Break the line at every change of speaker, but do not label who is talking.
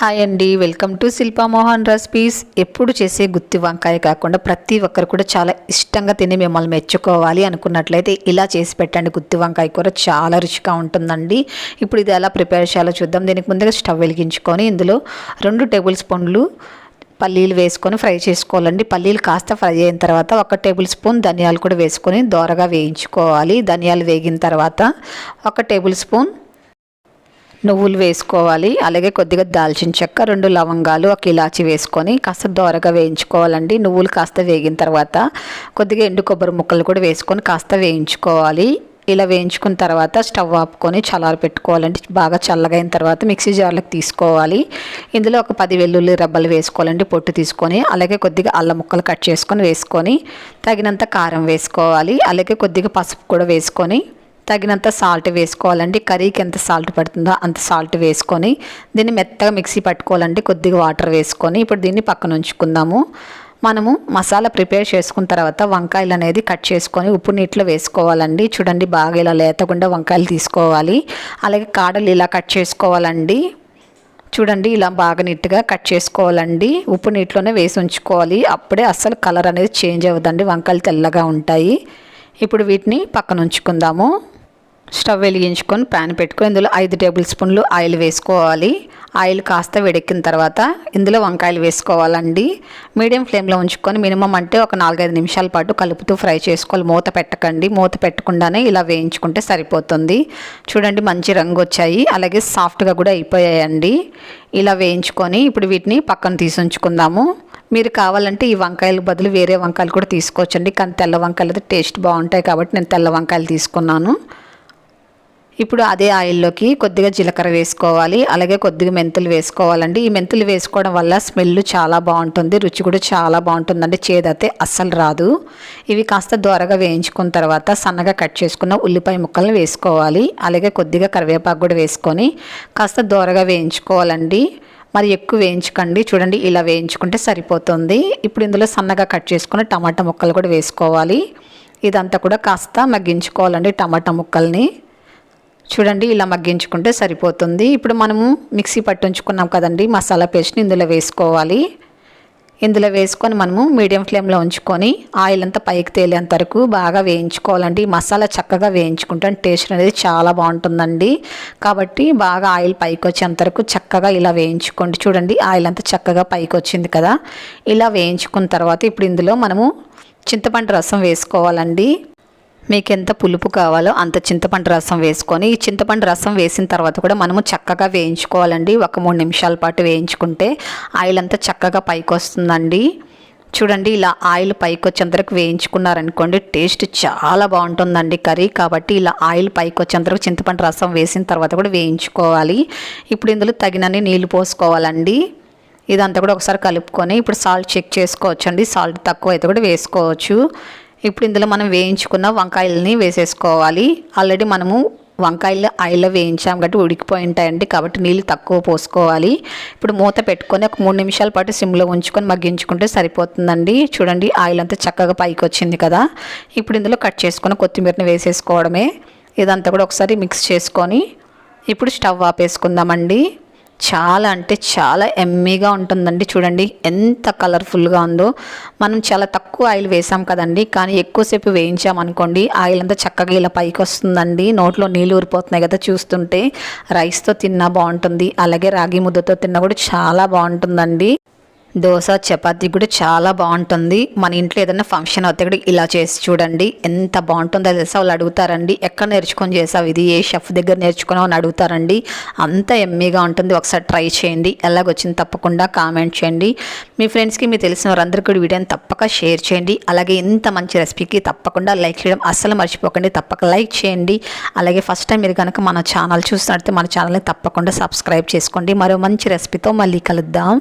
Hi అండి. Welcome to Shilpa Mohan recipes. ఎప్పుడు చేసే గుత్తి వంకాయ కాకుండా ప్రతి ఒక్కరు కూడా చాలా ఇష్టంగా తిని మిమ్మల్ని మెచ్చుకోవాలి అనుకున్నట్లయితే ఇలా చేసి పెట్టండి. గుత్తి వంకాయ కూర చాలా రుచిగా ఉంటుందండి. ఇప్పుడు ఇది ఎలా ప్రిపేర్ చేయాలో చూద్దాం. దీనికి ముందుగా స్టవ్ వెలిగించుకొని ఇందులో రెండు టేబుల్ స్పూన్లు పల్లీలు వేసుకొని ఫ్రై చేసుకోవాలండి. పల్లీలు కాస్త ఫ్రై అయిన తర్వాత ఒక టేబుల్ స్పూన్ ధనియాలు కూడా వేసుకొని దోరగా వేయించుకోవాలి. ధనియాలు వేగిన తర్వాత ఒక టేబుల్ స్పూన్ నువ్వులు వేసుకోవాలి అలాగే కొద్దిగా దాల్చిన చెక్క రెండు లవంగాలు ఒక ఇలాచి వేసుకొని కాస్త దోరగా వేయించుకోవాలండి. నువ్వులు కాస్త వేగిన తర్వాత కొద్దిగా ఎండు కొబ్బరి ముక్కలు కూడా వేసుకొని కాస్త వేయించుకోవాలి. ఇలా వేయించుకున్న తర్వాత స్టవ్ ఆపుకొని చల్లారి పెట్టుకోవాలండి. బాగా చల్లగైన తర్వాత మిక్సీ జార్లకు తీసుకోవాలి. ఇందులో ఒక పది వెల్లుల్లి రబ్బలు వేసుకోవాలండి. పొట్టు తీసుకొని అలాగే కొద్దిగా అల్లం ముక్కలు కట్ చేసుకొని వేసుకొని తగినంత కారం వేసుకోవాలి. అలాగే కొద్దిగా పసుపు కూడా వేసుకొని తగినంత సాల్ట్ వేసుకోవాలండి. కర్రీకి ఎంత సాల్ట్ పడుతుందో అంత సాల్ట్ వేసుకొని దీన్ని మెత్తగా మిక్సీ పట్టుకోవాలండి. కొద్దిగా వాటర్ వేసుకొని ఇప్పుడు దీన్ని పక్కన ఉంచుకుందాము. మనము మసాలా ప్రిపేర్ చేసుకున్న తర్వాత వంకాయలు అనేది కట్ చేసుకొని ఉప్పు నీటిలో వేసుకోవాలండి. చూడండి బాగా ఇలా లేతకుండా వంకాయలు తీసుకోవాలి. అలాగే కాడలు ఇలా కట్ చేసుకోవాలండి. చూడండి ఇలా బాగా నీట్గా కట్ చేసుకోవాలండి. ఉప్పు నీటిలోనే వేసి ఉంచుకోవాలి. అప్పుడే అస్సలు కలర్ అనేది చేంజ్ అవ్వదండి. వంకాయలు తెల్లగా ఉంటాయి. ఇప్పుడు వీటిని పక్కన ఉంచుకుందాము. స్టవ్ వెలిగించుకొని ప్యాన్ పెట్టుకొని ఇందులో ఐదు టేబుల్ స్పూన్లు ఆయిల్ వేసుకోవాలి. ఆయిల్ కాస్త వేడెక్కిన తర్వాత ఇందులో వంకాయలు వేసుకోవాలండి. మీడియం ఫ్లేమ్లో ఉంచుకొని మినిమం అంటే ఒక నాలుగైదు నిమిషాల పాటు కలుపుతూ ఫ్రై చేసుకోవాలి. మూత పెట్టకండి. మూత పెట్టకుండానే ఇలా వేయించుకుంటే సరిపోతుంది. చూడండి మంచి రంగు వచ్చాయి. అలాగే సాఫ్ట్గా కూడా అయిపోయాయండి. ఇలా వేయించుకొని ఇప్పుడు వీటిని పక్కన తీసి ఉంచుకుందాము మీరు కావాలంటే ఈ వంకాయలు బదులు వేరే వంకాయలు కూడా తీసుకోవచ్చండి. కానీ తెల్ల వంకాయలు అయితే టేస్ట్ బాగుంటాయి కాబట్టి నేను తెల్ల వంకాయలు తీసుకున్నాను. ఇప్పుడు అదే ఆయిల్లోకి కొద్దిగా జీలకర్ర వేసుకోవాలి అలాగే కొద్దిగా మెంతులు వేసుకోవాలండి. ఈ మెంతులు వేసుకోవడం వల్ల స్మెల్ చాలా బాగుంటుంది రుచి కూడా చాలా బాగుంటుందండి. చేదైతే అస్సలు రాదు. ఇవి కాస్త దోరగా వేయించుకున్న తర్వాత సన్నగా కట్ చేసుకున్న ఉల్లిపాయ ముక్కలను వేసుకోవాలి. అలాగే కొద్దిగా కరివేపాకు కూడా వేసుకొని కాస్త దోరగా వేయించుకోవాలండి. మరి ఎక్కువ వేయించకండి. చూడండి ఇలా వేయించుకుంటే సరిపోతుంది. ఇప్పుడు ఇందులో సన్నగా కట్ చేసుకున్న టమాటా ముక్కలు కూడా వేసుకోవాలి. ఇదంతా కూడా కాస్త మగ్గించుకోవాలండి టమాటా ముక్కల్ని. చూడండి ఇలా మగ్గించుకుంటే సరిపోతుంది. ఇప్పుడు మనము మిక్సీ పట్టుంచుకున్నాం కదండి మసాలా పేస్ట్ని ఇందులో వేసుకోవాలి. ఇందులో వేసుకొని మనము మీడియం ఫ్లేమ్లో ఉంచుకొని ఆయిల్ అంతా పైకి తేలేంత వరకు బాగా వేయించుకోవాలండి. మసాలా చక్కగా వేయించుకుంటే టేస్ట్ అనేది చాలా బాగుంటుందండి. కాబట్టి బాగా ఆయిల్ పైకి వచ్చేంత వరకు చక్కగా ఇలా వేయించుకోండి. చూడండి ఆయిల్ అంతా చక్కగా పైకి వచ్చింది కదా. ఇలా వేయించుకున్న తర్వాత ఇప్పుడు ఇందులో మనము చింతపండు రసం వేసుకోవాలండి. మీకు ఎంత పులుపు కావాలో అంత చింతపండు రసం వేసుకొని ఈ చింతపండు రసం వేసిన తర్వాత కూడా మనము చక్కగా వేయించుకోవాలండి. ఒక మూడు నిమిషాల పాటు వేయించుకుంటే ఆయిల్ అంతా చక్కగా పైకి వస్తుందండి చూడండి ఇలా ఆయిల్ పైకి వచ్చేంతరకు వేయించుకున్నారనుకోండి టేస్ట్ చాలా బాగుంటుందండి కర్రీ. కాబట్టి ఇలా ఆయిల్ పైకి వచ్చేంతరకు చింతపండు రసం వేసిన తర్వాత కూడా వేయించుకోవాలి. ఇప్పుడు ఇందులో తగినన్ని నీళ్ళు పోసుకోవాలండి. ఇదంతా కూడా ఒకసారి కలుపుకొని ఇప్పుడు సాల్ట్ చెక్ చేసుకోవచ్చండి. సాల్ట్ తక్కువ అయితే కూడా వేసుకోవచ్చు. ఇప్పుడు ఇందులో మనం వేయించుకున్న వంకాయలని వేసేసుకోవాలి. ఆల్రెడీ మనము వంకాయలు ఆయిల్లో వేయించాం కాబట్టి ఉడికిపోయి ఉంటాయండి కాబట్టి నీళ్ళు తక్కువ పోసుకోవాలి. ఇప్పుడు మూత పెట్టుకొని ఒక మూడు నిమిషాల పాటు సిమ్లో ఉంచుకొని మగ్గించుకుంటే సరిపోతుందండి. చూడండి ఆయిల్ అంతా చక్కగా పైకి వచ్చింది కదా. ఇప్పుడు ఇందులో కట్ చేసుకొని కొత్తిమీరని వేసేసుకోవడమే. ఇదంతా కూడా ఒకసారి మిక్స్ చేసుకొని ఇప్పుడు స్టవ్ ఆపేసుకుందామండి. చాలా అంటే చాలా ఎమ్మీగా ఉంటుందండి. చూడండి ఎంత కలర్ఫుల్గా ఉందో. మనం చాలా తక్కువ ఆయిల్ వేసాం కదండి. కానీ ఎక్కువసేపు వేయించామనుకోండి ఆయిల్ అంతా చక్కగా ఇలా పైకి వస్తుందండి. నోట్లో నీళ్ళు ఊరిపోతున్నాయి కదా చూస్తుంటే. రైస్తో తిన్నా బాగుంటుంది. అలాగే రాగి ముద్దతో తిన్నా కూడా చాలా బాగుంటుందండి. దోశ చపాతీ కూడా చాలా బాగుంటుంది. మన ఇంట్లో ఏదైనా ఫంక్షన్ అవుతే కూడా ఇలా చేసి చూడండి. ఎంత బాగుంటుందో తెలుసా? వాళ్ళు అడుగుతారండి ఎక్కడ నేర్చుకొని చేసావు ఇది? ఏ షెఫ్ దగ్గర నేర్చుకున్నావు? అని అడుగుతారండి. అంత ఎమ్మీగా ఉంటుంది. ఒకసారి ట్రై చేయండి. ఎలాగొచ్చింది తప్పకుండా కామెంట్ చేయండి. మీ ఫ్రెండ్స్కి మీరు తెలిసిన వారందరికీ కూడా వీడియోని తప్పక షేర్ చేయండి. అలాగే ఇంత మంచి రెసిపీకి తప్పకుండా లైక్ చేయడం అస్సలు మర్చిపోకండి. తప్పక లైక్ చేయండి. అలాగే ఫస్ట్ టైం మీరు కనుక మన ఛానల్ చూసినట్టే మన ఛానల్ని తప్పకుండా సబ్స్క్రైబ్ చేసుకోండి. మరో మంచి రెసిపీతో మళ్ళీ కలుద్దాం.